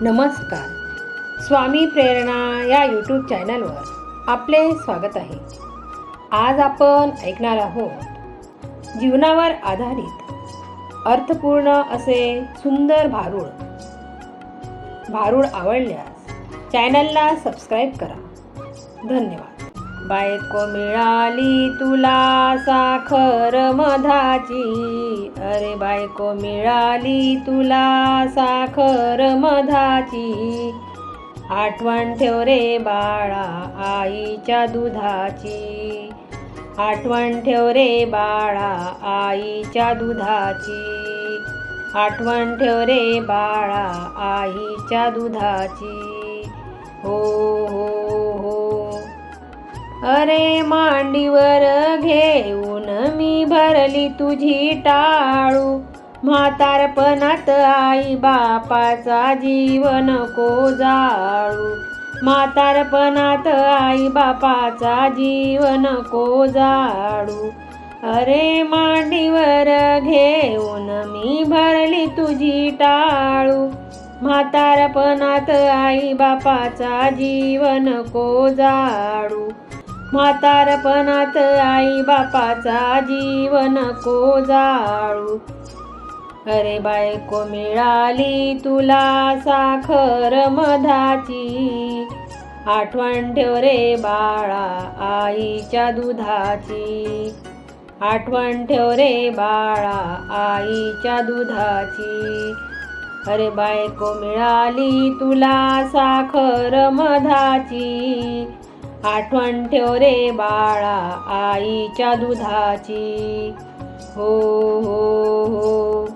नमस्कार. स्वामी प्रेरणा या यूट्यूब चॅनलवर आपले स्वागत आहे. आज आपण ऐकणार आहोत जीवनावर आधारित अर्थपूर्ण असे सुंदर भारूड भारूड आवडल्यास चॅनलला सबस्क्राईब करा. धन्यवाद. बायको मिळाली तुला साखर मधाची. अरे बायको मिळाली तुला साखर मधाची. आठवण ठेव रे बाळा आईच्या दुधाची. आठवण ठेव रे बाळा आईच्या दुधाची. आठवण ठेव रे बाळा आईच्या दुधाची. हो हो. अरे मांडीवर घेऊन मी भरली तुझी टाळू. म्हातारपणात आई बापाचा जीव नको जाळू. म्हातारपणात आई बापाचा जीव नको जाळू. अरे मांडीवर घेऊन मी भरली तुझी टाळू. म्हातारपणात आई बापाचा जीव नको जाळू. म्हातारपणात आई बापाचा जीव नको जाळू. अरे बायको मिळाली तुला साखर मधाची. आठवण ठेव रे बाळा आईच्या दुधाची. आठवण ठेव रे बाळा आईच्या दुधाची. अरे बायको मिळाली तुला साखर मधाची. आठवण ठेव रे बाळा आईच्या दुधाची. हो हो हो.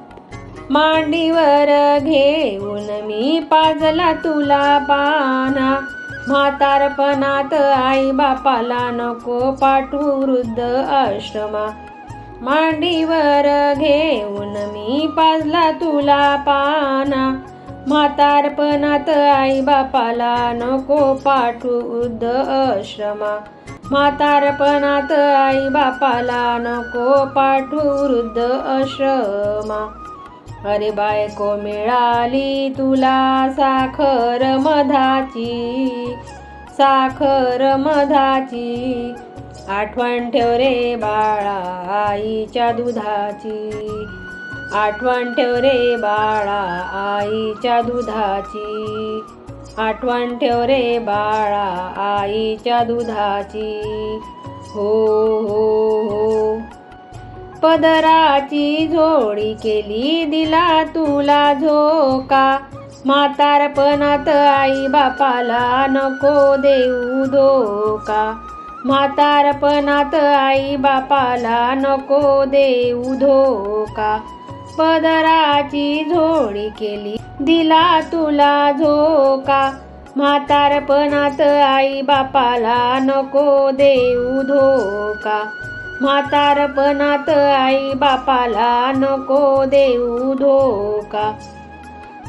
मांडीवर घेऊन मी पाजला तुला पाना. म्हातारपणात आई बापाला नको पाठवू वृद्ध आश्रमा. मांडीवर घेऊन मी पाजला तुला पाना. म्हातारपणात आई बापाला नको पाठवू वृद्ध आश्रमा. म्हातारपणात आई बापाला नको पाठवू वृद्ध आश्रमा. अरे बायको मिळाली तुला साखर मधाची साखर मधाची. आठवण ठेव रे बाळा आईच्या दुधाची. आठवण ठेव रे बाळा आईच्या दुधाची. आठवण ठेव रे बाळा आईच्या दुधाची. हो हो हो. पदराची जोडी केली दिला तुला झोका. म्हातारपणात आई बापाला नको देऊ धोका. म्हातारपणात आई बापाला नको देऊ धोका. पदराची झोळी केली. दिला तुला झोका. म्हातारपणात आई बापाला नको देऊ धोका. म्हातारपणात आई बापाला नको देऊ धोका.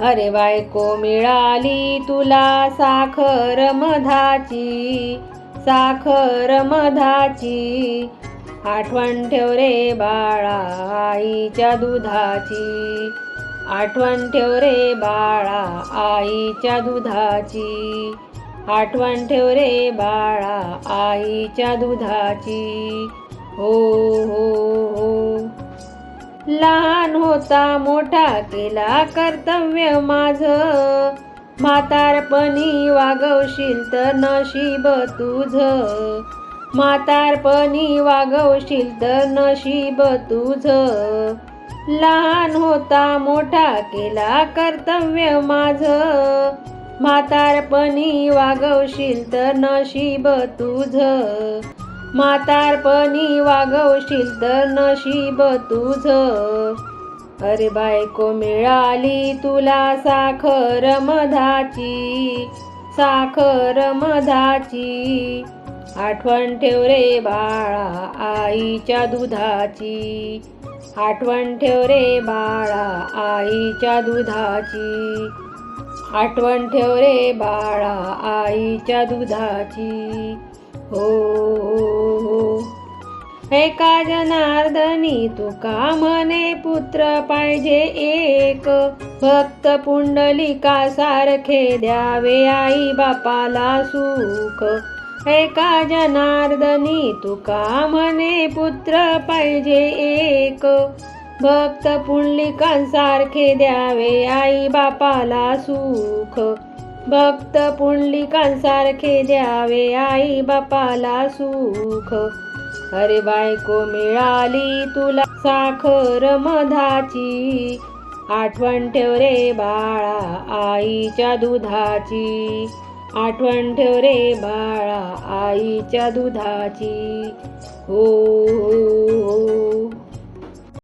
अरे बायको मिळाली तुला साखर मधाची साखर मधाची. आठवण ठेव रे बाळा आईच्या दुधाची. आठवण ठेव रे बाळा आईच्या दुधाची. आठवण ठेव रे बाळा आईच्या दुधाची. हो हो हो. लहान होता मोठा केला कर्तव्य माझ. म्हातारपणी वागवशील तर नशीब तुझं. म्हातारपणी वागवशील तर नशीब तुझ. लहान होता मोठा केला कर्तव्य माझ. म्हातारपणी वागवशील तर नशीब तुझ म्हातारपणी वागवशील तर नशीब तुझ. अरे बायको मिळाली तुला साखर मधाची साखर मधाची. आठवण ठेव रे बाळा आईच्या दुधाची. आठवण ठेव रे बाळा आईच्या दुधाची. आठवण ठेव रे बाळा आईच्या दुधाची. हो हो हो. हे का जनार्दनी तुका म्हणे पुत्र पाहिजे एक. भक्त पुंडलिका सारखे द्यावे आई बापाला सुख. एका जनार्दनी तुका म्हणे पुत्र पाहिजे एक? भक्त पुंडलिकांसारखे द्यावे आई बापाला सुख. भक्त पुंडलिकांसारखे द्यावे आई बापाला सुख. अरे बायको मिळाली तुला साखर मधाची. आठवण ठेव रे बाळा आईच्या दुधाची. आठवण ठेव रे बाळा आईच्या दुधाची. हो हो, हो.